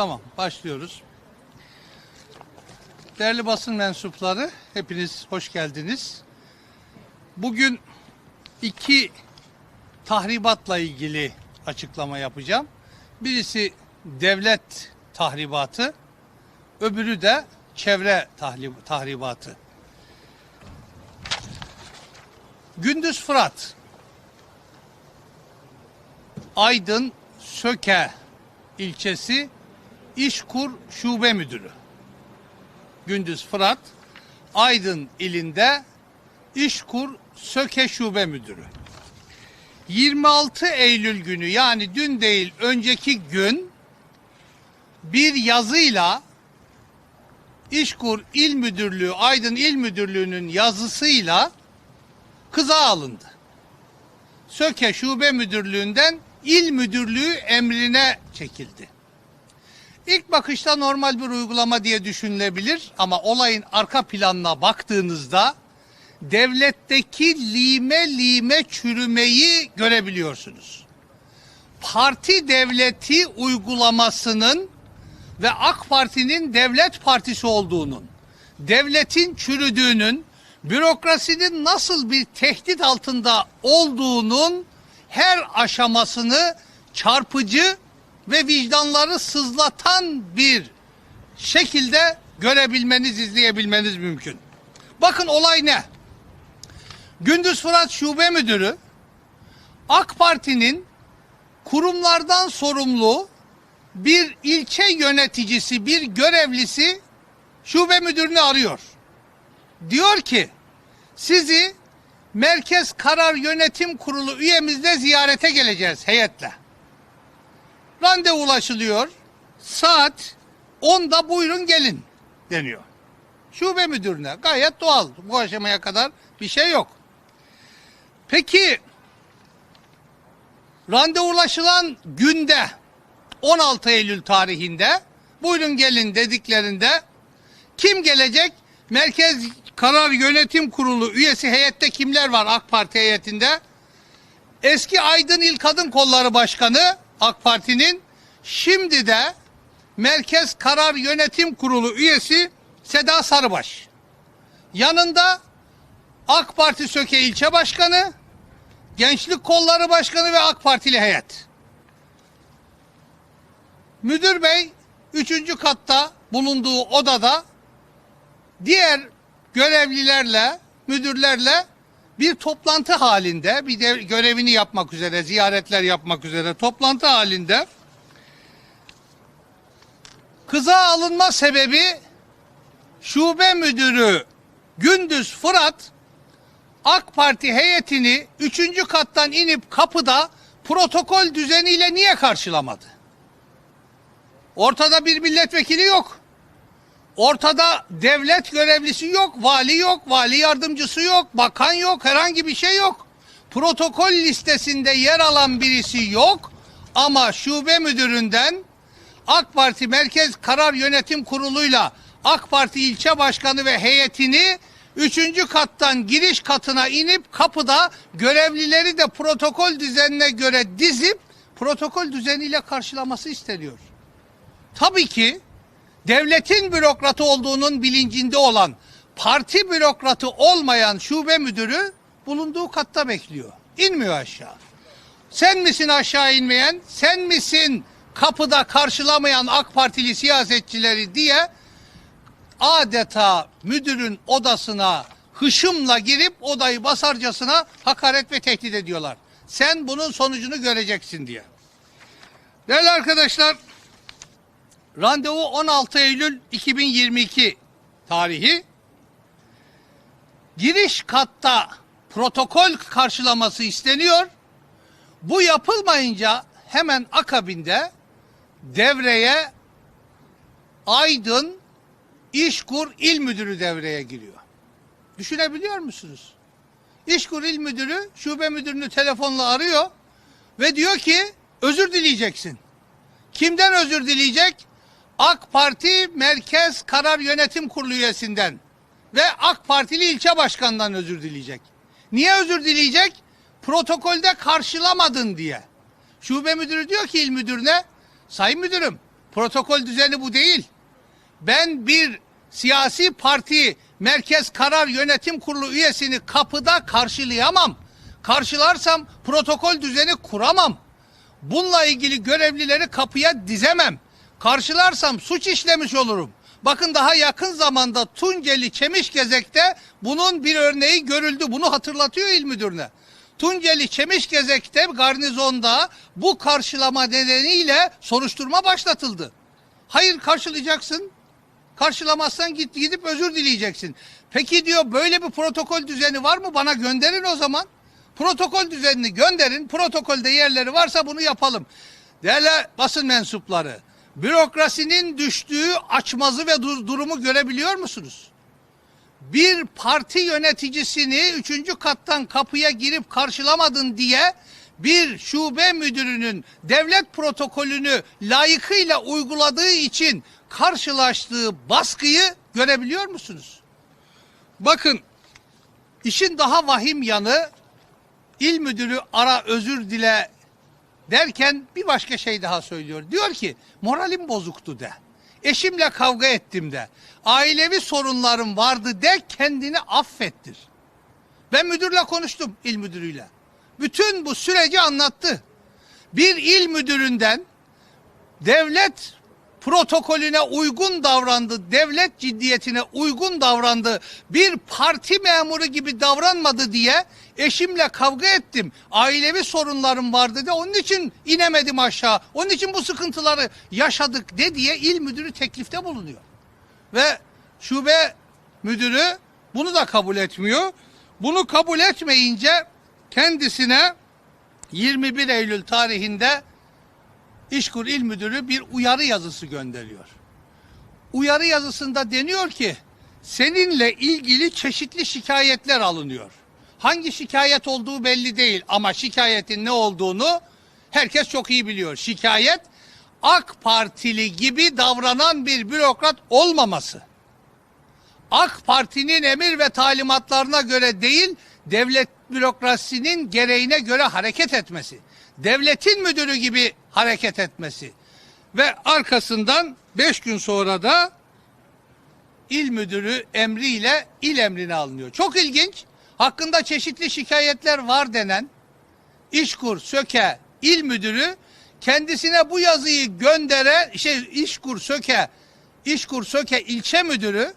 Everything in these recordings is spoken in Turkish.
Tamam, başlıyoruz. Değerli basın mensupları, hepiniz hoş geldiniz. Bugün iki tahribatla ilgili açıklama yapacağım. Birisi devlet tahribatı, öbürü de çevre tahribatı. Gündüz Fırat, Aydın Söke ilçesi İşkur Şube Müdürü. Gündüz Fırat, Aydın ilinde İşkur Söke Şube Müdürü. 26 Eylül günü yani dün değil önceki gün bir yazıyla İşkur İl Müdürlüğü, Aydın İl Müdürlüğü'nün yazısıyla kıza alındı. Söke Şube Müdürlüğü'nden İl Müdürlüğü emrine çekildi. İlk bakışta normal bir uygulama diye düşünülebilir ama olayın arka planına baktığınızda devletteki lime lime çürümeyi görebiliyorsunuz. Parti devleti uygulamasının ve AK Parti'nin devlet partisi olduğunun, devletin çürüdüğünün, bürokrasinin nasıl bir tehdit altında olduğunun her aşamasını çarpıcı ve vicdanları sızlatan bir şekilde görebilmeniz, izleyebilmeniz mümkün. Bakın olay ne? Gündüz Fırat Şube Müdürü AK Parti'nin kurumlardan sorumlu bir ilçe yöneticisi, bir görevlisi şube müdürünü arıyor. Diyor ki sizi Merkez Karar Yönetim Kurulu üyemizle ziyarete geleceğiz heyetle. Randevulaşılıyor. Saat 10'da buyurun gelin deniyor. Şube müdürüne gayet doğal. Bu aşamaya kadar bir şey yok. Peki randevulaşılan günde 16 Eylül tarihinde buyurun gelin dediklerinde kim gelecek? Merkez Karar Yönetim Kurulu üyesi heyette kimler var AK Parti heyetinde? Eski Aydın İl Kadın Kolları Başkanı AK Parti'nin şimdi de Merkez Karar Yönetim Kurulu üyesi Seda Sarıbaş. Yanında AK Parti Söke İlçe Başkanı, Gençlik Kolları Başkanı ve AK Partili heyet. Müdür bey üçüncü katta bulunduğu odada diğer görevlilerle, müdürlerle bir toplantı halinde, bir de görevini yapmak üzere, ziyaretler yapmak üzere toplantı halinde kıza alınma sebebi şube müdürü Gündüz Fırat AK Parti heyetini üçüncü kattan inip kapıda protokol düzeniyle niye karşılamadı? Ortada bir milletvekili yok. Ortada devlet görevlisi yok, vali yok, vali yardımcısı yok, bakan yok, herhangi bir şey yok. Protokol listesinde yer alan birisi yok ama şube müdüründen AK Parti Merkez Karar Yönetim Kurulu'yla AK Parti ilçe başkanı ve heyetini üçüncü kattan giriş katına inip kapıda görevlileri de protokol düzenine göre dizip protokol düzeniyle karşılaması isteniyor. Tabii ki devletin bürokratı olduğunun bilincinde olan parti bürokratı olmayan şube müdürü bulunduğu katta bekliyor. İnmiyor aşağı. Sen misin aşağı inmeyen? Sen misin kapıda karşılamayan AK Partili siyasetçileri diye adeta müdürün odasına hışımla girip odayı basarcasına hakaret ve tehdit ediyorlar. Sen bunun sonucunu göreceksin diye. Değerli arkadaşlar, randevu 16 Eylül 2022 tarihi. Giriş katta protokol karşılaması isteniyor. Bu yapılmayınca hemen akabinde devreye Aydın İşkur İl Müdürü devreye giriyor. Düşünebiliyor musunuz? İşkur İl Müdürü şube müdürünü telefonla arıyor ve diyor ki özür dileyeceksin. Kimden özür dileyecek? AK Parti Merkez Karar Yönetim Kurulu üyesinden ve AK Partili ilçe başkanından özür dileyecek. Niye özür dileyecek? Protokolde karşılamadın diye. Şube müdürü diyor ki il müdürüne, sayın müdürüm Protokol düzeni bu değil. Ben bir siyasi parti merkez karar yönetim kurulu üyesini kapıda karşılayamam. Karşılarsam protokol düzeni kuramam. Bununla ilgili görevlileri kapıya dizemem. Karşılarsam suç işlemiş olurum. Bakın daha yakın zamanda Tunceli Çemişgezek'te bunun bir örneği görüldü. Bunu hatırlatıyor il müdürüne. Tunceli Çemişgezek'te garnizonda bu karşılama nedeniyle soruşturma başlatıldı. Hayır karşılayacaksın. Karşılamazsan git gidip özür dileyeceksin. Peki diyor böyle bir protokol düzeni var mı? Bana gönderin o zaman. Protokol düzenini gönderin. Protokolde yerleri varsa bunu yapalım. Değerli basın mensupları, bürokrasinin düştüğü açmazı ve dur- durumu görebiliyor musunuz? Bir parti yöneticisini üçüncü kattan kapıya girip karşılamadın diye bir şube müdürünün devlet protokolünü layıkıyla uyguladığı için karşılaştığı baskıyı görebiliyor musunuz? Bakın işin daha vahim yanı il müdürü ara özür dile derken bir başka şey daha söylüyor. Diyor ki moralim bozuktu de. Eşimle kavga ettim de. Ailevi sorunlarım vardı de kendini affettir. Ben müdürle konuştum il müdürüyle. Bütün bu süreci anlattı. Bir il müdüründen devlet protokolüne uygun davrandı, devlet ciddiyetine uygun davrandı, bir parti memuru gibi davranmadı diye eşimle kavga ettim. Ailevi sorunlarım vardı de onun için inemedim aşağı. Onun için bu sıkıntıları yaşadık de diye il müdürü teklifte bulunuyor. Ve şube müdürü bunu da kabul etmiyor. Bunu kabul etmeyince kendisine 21 Eylül tarihinde İşkur İl Müdürü bir uyarı yazısı gönderiyor. Uyarı yazısında deniyor ki seninle ilgili çeşitli şikayetler alınıyor. Hangi şikayet olduğu belli değil ama şikayetin ne olduğunu herkes çok iyi biliyor. Şikayet AK Partili gibi davranan bir bürokrat olmaması. AK Parti'nin emir ve talimatlarına göre değil, devlet bürokrasinin gereğine göre hareket etmesi. Devletin müdürü gibi hareket etmesi. Ve arkasından beş gün sonra da il müdürü emriyle il emrine alınıyor. Çok ilginç. Hakkında çeşitli şikayetler var denen İşkur Söke il müdürü kendisine bu yazıyı gönderen şey İşkur Söke İşkur Söke ilçe müdürü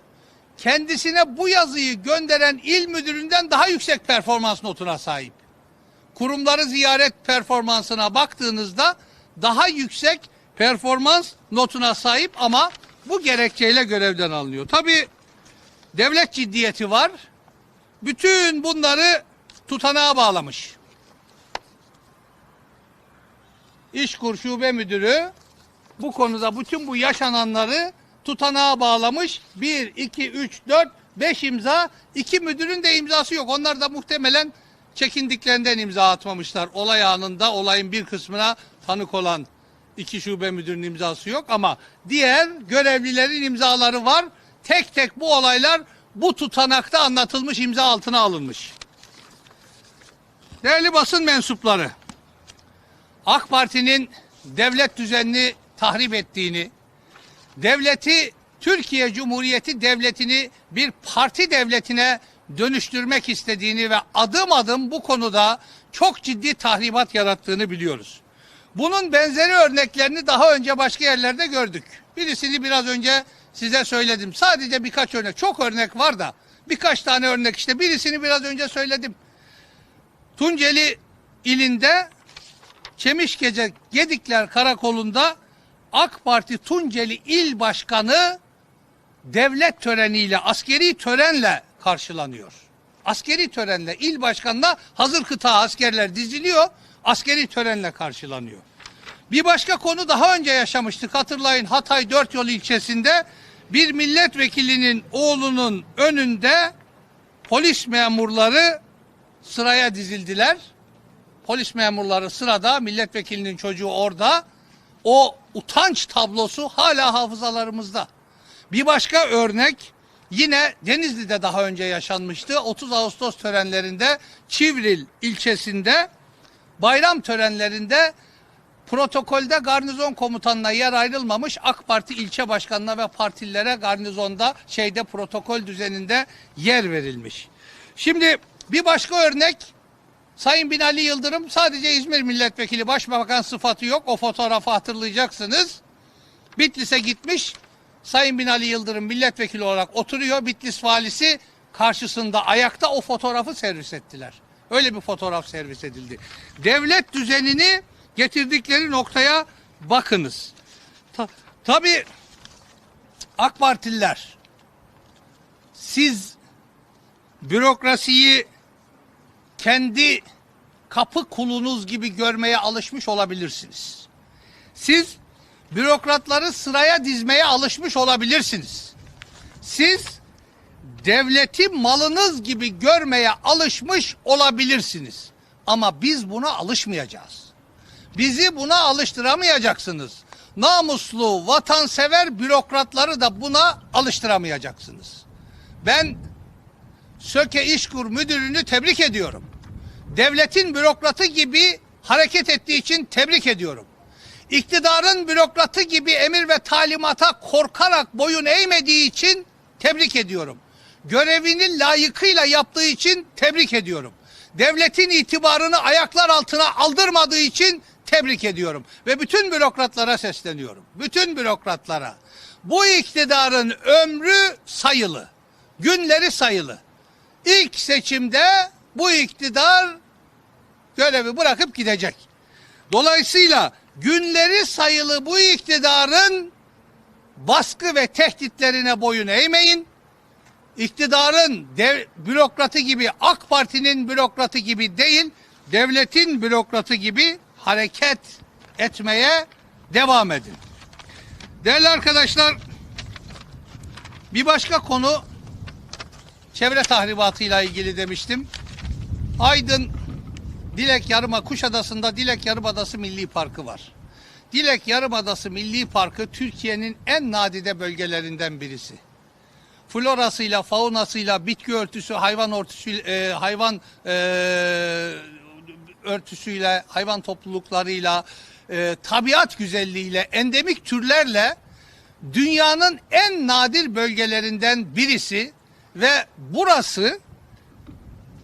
kendisine bu yazıyı gönderen il müdüründen daha yüksek performans notuna sahip. Kurumları ziyaret performansına baktığınızda daha yüksek performans notuna sahip ama bu gerekçeyle görevden alınıyor. Tabi devlet ciddiyeti var. Bütün bunları tutanağa bağlamış. İşkur Şube Müdürü bu konuda bütün bu yaşananları tutanağa bağlamış. 1, 2, 3, 4, 5 imza. iki müdürün de imzası yok. Onlar da muhtemelen çekindiklerinden imza atmamışlar. Olay anında olayın bir kısmına tanık olan iki şube müdürünün imzası yok ama diğer görevlilerin imzaları var. Tek tek bu olaylar bu tutanakta anlatılmış imza altına alınmış. Değerli basın mensupları, AK Parti'nin devlet düzenini tahrip ettiğini, devleti Türkiye Cumhuriyeti Devleti'ni bir parti devletine dönüştürmek istediğini ve adım adım bu konuda çok ciddi tahribat yarattığını biliyoruz. Bunun benzeri örneklerini daha önce başka yerlerde gördük. Birisini biraz önce size söyledim. Sadece birkaç örnek, çok örnek var da birkaç tane örnek işte birisini biraz önce söyledim. Tunceli ilinde Çemişgece Gedikler Karakolu'nda AK Parti Tunceli İl Başkanı devlet töreniyle, askeri törenle karşılanıyor. Askeri törenle, il başkanına hazır kıta askerler diziliyor, askeri törenle karşılanıyor. Bir başka konu daha önce yaşamıştık. Hatırlayın Hatay Dört Yol ilçesinde bir milletvekilinin oğlunun önünde polis memurları sıraya dizildiler. Polis memurları sırada, milletvekilinin çocuğu orada. O utanç tablosu hala hafızalarımızda. Bir başka örnek yine Denizli'de daha önce yaşanmıştı. 30 Ağustos törenlerinde Çivril ilçesinde bayram törenlerinde protokolde garnizon komutanına yer ayrılmamış. AK Parti ilçe başkanına ve partililere garnizonda şeyde protokol düzeninde yer verilmiş. Şimdi bir başka örnek Sayın Binali Yıldırım sadece İzmir Milletvekili Başbakan sıfatı yok. O fotoğrafı hatırlayacaksınız. Bitlis'e gitmiş. Sayın Binali Yıldırım milletvekili olarak oturuyor. Bitlis valisi karşısında ayakta o fotoğrafı servis ettiler. Öyle bir fotoğraf servis edildi. Devlet düzenini getirdikleri noktaya bakınız. Ta, tabii AK Partililer siz bürokrasiyi kendi kapı kulunuz gibi görmeye alışmış olabilirsiniz. Siz bürokratları sıraya dizmeye alışmış olabilirsiniz. Siz devleti malınız gibi görmeye alışmış olabilirsiniz. Ama biz buna alışmayacağız. Bizi buna alıştıramayacaksınız. Namuslu, vatansever bürokratları da buna alıştıramayacaksınız. Ben Söke İşkur Müdürünü tebrik ediyorum. Devletin bürokratı gibi hareket ettiği için tebrik ediyorum. İktidarın bürokratı gibi emir ve talimata korkarak boyun eğmediği için tebrik ediyorum. Görevini layıkıyla yaptığı için tebrik ediyorum. Devletin itibarını ayaklar altına aldırmadığı için tebrik ediyorum. Ve bütün bürokratlara sesleniyorum. Bütün bürokratlara. Bu iktidarın ömrü sayılı. Günleri sayılı. İlk seçimde bu iktidar görevi bırakıp gidecek. Dolayısıyla günleri sayılı bu iktidarın baskı ve tehditlerine boyun eğmeyin. İktidarın dev, bürokratı gibi AK Parti'nin bürokratı gibi değil, devletin bürokratı gibi hareket etmeye devam edin. Değerli arkadaşlar, bir başka konu çevre tahribatıyla ilgili demiştim. Aydın Dilek Yarıma Kuşadası'nda Dilek Yarımadası Milli Parkı var. Dilek Yarımadası Milli Parkı Türkiye'nin en nadide bölgelerinden birisi. Florasıyla, faunasıyla, bitki örtüsü, hayvan örtüsü, e, hayvan e, örtüsüyle, hayvan topluluklarıyla, e, tabiat güzelliğiyle, endemik türlerle dünyanın en nadir bölgelerinden birisi ve burası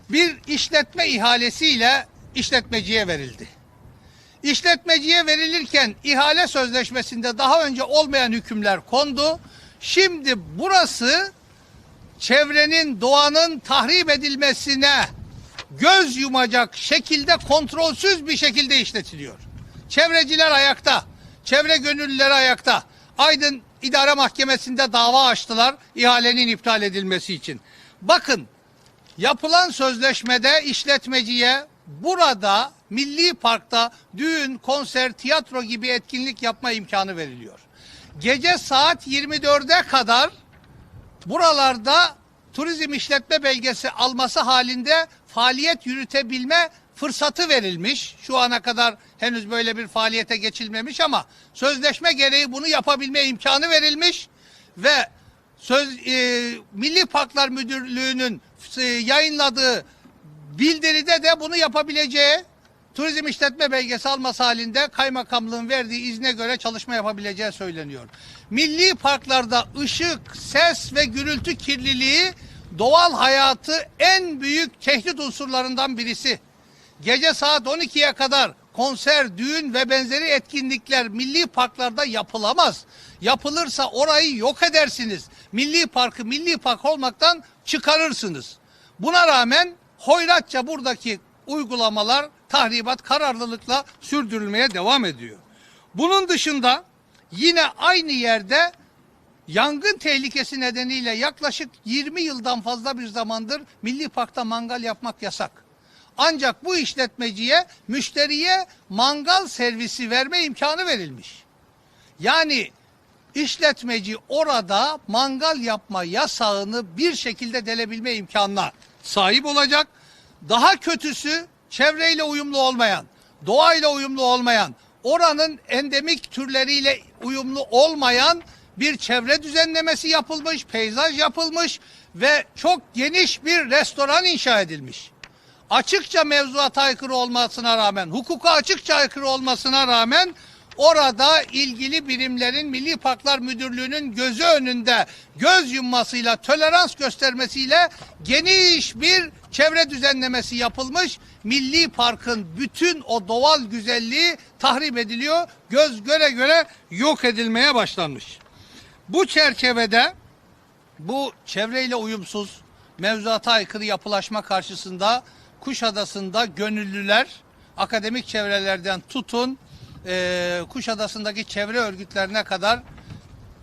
bir işletme ihalesiyle işletmeciye verildi. İşletmeciye verilirken ihale sözleşmesinde daha önce olmayan hükümler kondu. Şimdi burası çevrenin, doğanın tahrip edilmesine göz yumacak şekilde kontrolsüz bir şekilde işletiliyor. Çevreciler ayakta, çevre gönüllüleri ayakta. Aydın İdare Mahkemesi'nde dava açtılar ihalenin iptal edilmesi için. Bakın yapılan sözleşmede işletmeciye burada Milli Park'ta düğün, konser, tiyatro gibi etkinlik yapma imkanı veriliyor. Gece saat 24'e kadar buralarda turizm işletme belgesi alması halinde faaliyet yürütebilme fırsatı verilmiş. Şu ana kadar henüz böyle bir faaliyete geçilmemiş ama sözleşme gereği bunu yapabilme imkanı verilmiş ve söz e, Milli Parklar Müdürlüğü'nün e, yayınladığı bildiride de bunu yapabileceği turizm işletme belgesi alması halinde kaymakamlığın verdiği izne göre çalışma yapabileceği söyleniyor. Milli parklarda ışık, ses ve gürültü kirliliği doğal hayatı en büyük tehdit unsurlarından birisi. Gece saat 12'ye kadar konser, düğün ve benzeri etkinlikler milli parklarda yapılamaz. Yapılırsa orayı yok edersiniz. Milli parkı milli park olmaktan çıkarırsınız. Buna rağmen hoyratça buradaki uygulamalar tahribat kararlılıkla sürdürülmeye devam ediyor. Bunun dışında yine aynı yerde yangın tehlikesi nedeniyle yaklaşık 20 yıldan fazla bir zamandır Milli Park'ta mangal yapmak yasak. Ancak bu işletmeciye müşteriye mangal servisi verme imkanı verilmiş. Yani işletmeci orada mangal yapma yasağını bir şekilde delebilme imkanına sahip olacak. Daha kötüsü çevreyle uyumlu olmayan, doğayla uyumlu olmayan, oranın endemik türleriyle uyumlu olmayan bir çevre düzenlemesi yapılmış, peyzaj yapılmış ve çok geniş bir restoran inşa edilmiş. açıkça mevzuata aykırı olmasına rağmen, hukuka açıkça aykırı olmasına rağmen orada ilgili birimlerin Milli Parklar Müdürlüğü'nün gözü önünde göz yummasıyla, tolerans göstermesiyle geniş bir çevre düzenlemesi yapılmış. Milli Park'ın bütün o doğal güzelliği tahrip ediliyor. Göz göre göre yok edilmeye başlanmış. Bu çerçevede bu çevreyle uyumsuz, mevzuata aykırı yapılaşma karşısında Kuşadası'nda gönüllüler, akademik çevrelerden tutun, eee Kuşadası'ndaki çevre örgütlerine kadar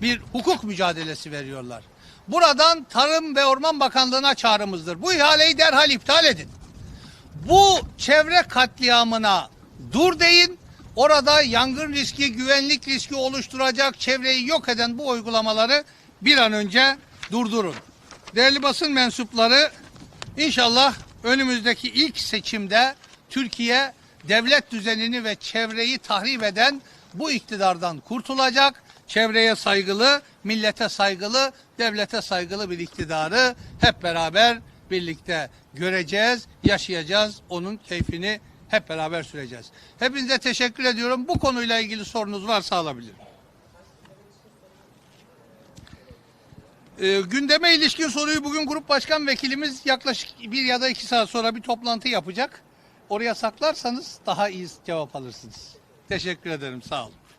bir hukuk mücadelesi veriyorlar. Buradan Tarım ve Orman Bakanlığı'na çağrımızdır. Bu ihaleyi derhal iptal edin. Bu çevre katliamına dur deyin. Orada yangın riski, güvenlik riski oluşturacak çevreyi yok eden bu uygulamaları bir an önce durdurun. Değerli basın mensupları inşallah önümüzdeki ilk seçimde Türkiye devlet düzenini ve çevreyi tahrip eden bu iktidardan kurtulacak. Çevreye saygılı, millete saygılı, devlete saygılı bir iktidarı hep beraber birlikte göreceğiz, yaşayacağız. Onun keyfini hep beraber süreceğiz. Hepinize teşekkür ediyorum. Bu konuyla ilgili sorunuz varsa alabilirim. Ee, gündeme ilişkin soruyu bugün Grup Başkan Vekilimiz yaklaşık bir ya da iki saat sonra bir toplantı yapacak. Oraya saklarsanız daha iyi cevap alırsınız. Teşekkür ederim. Sağ olun.